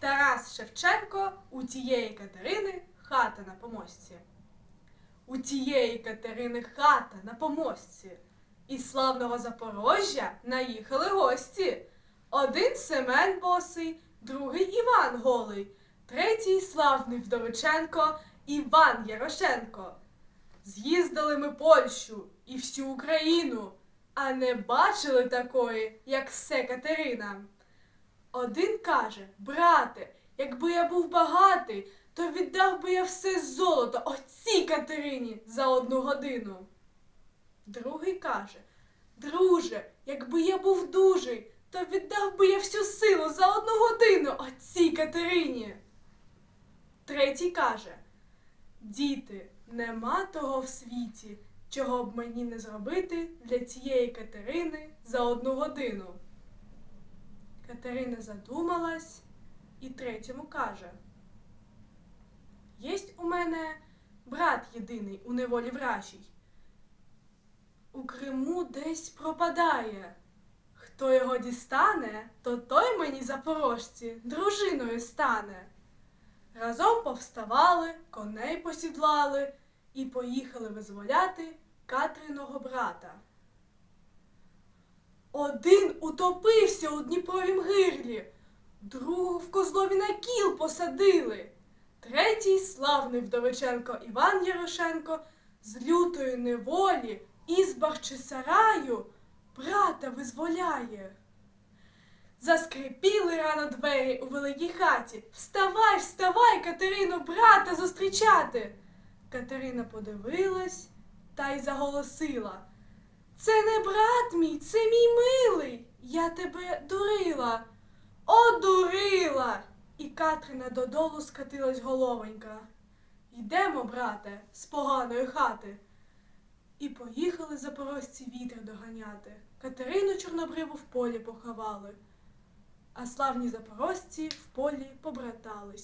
Тарас Шевченко у тієї Катерини хата на помості. У тієї Катерини хата на помості. Із славного Запорожжя наїхали гості. Один Семен босий, другий Іван голий, третій славний Вдовиченко Іван Ярошенко. З'їздили ми Польщу і всю Україну, а не бачили такої, як се Катерина. Один каже, брате, якби я був багатий, то віддав би я все золото оцій Катерині за одну годину. Другий каже, друже, якби я був дужий, то віддав би я всю силу за одну годину оцій Катерині. Третій каже, діти, нема того в світі, чого б мені не зробити для цієї Катерини за одну годину. Катерина задумалась і третьому каже: Єсть у мене брат єдиний у неволі вражій. У Криму десь пропадає. Хто його дістане, то той мені запорожці дружиною стане. Разом повставали, коней посідлали і поїхали визволяти Катриного брата. Один утопився у Дніпровім гирлі, другого в козлові на кіл посадили. Третій славний Вдовиченко Іван Ярошенко з лютої неволі із Бахчисараю брата визволяє. Заскрипіли рано двері у великій хаті. Вставай, вставай, Катерино, брата зустрічати. Катерина подивилась та й заголосила. Це не брат мій, це мій милий. Я тебе дурила. Одурила. І Катрина додолу скатилась головонька. Йдемо, брате, з поганої хати. І поїхали запорожці вітер доганяти. Катерину Чорнобриву в полі поховали, а славні запорожці в полі побратались.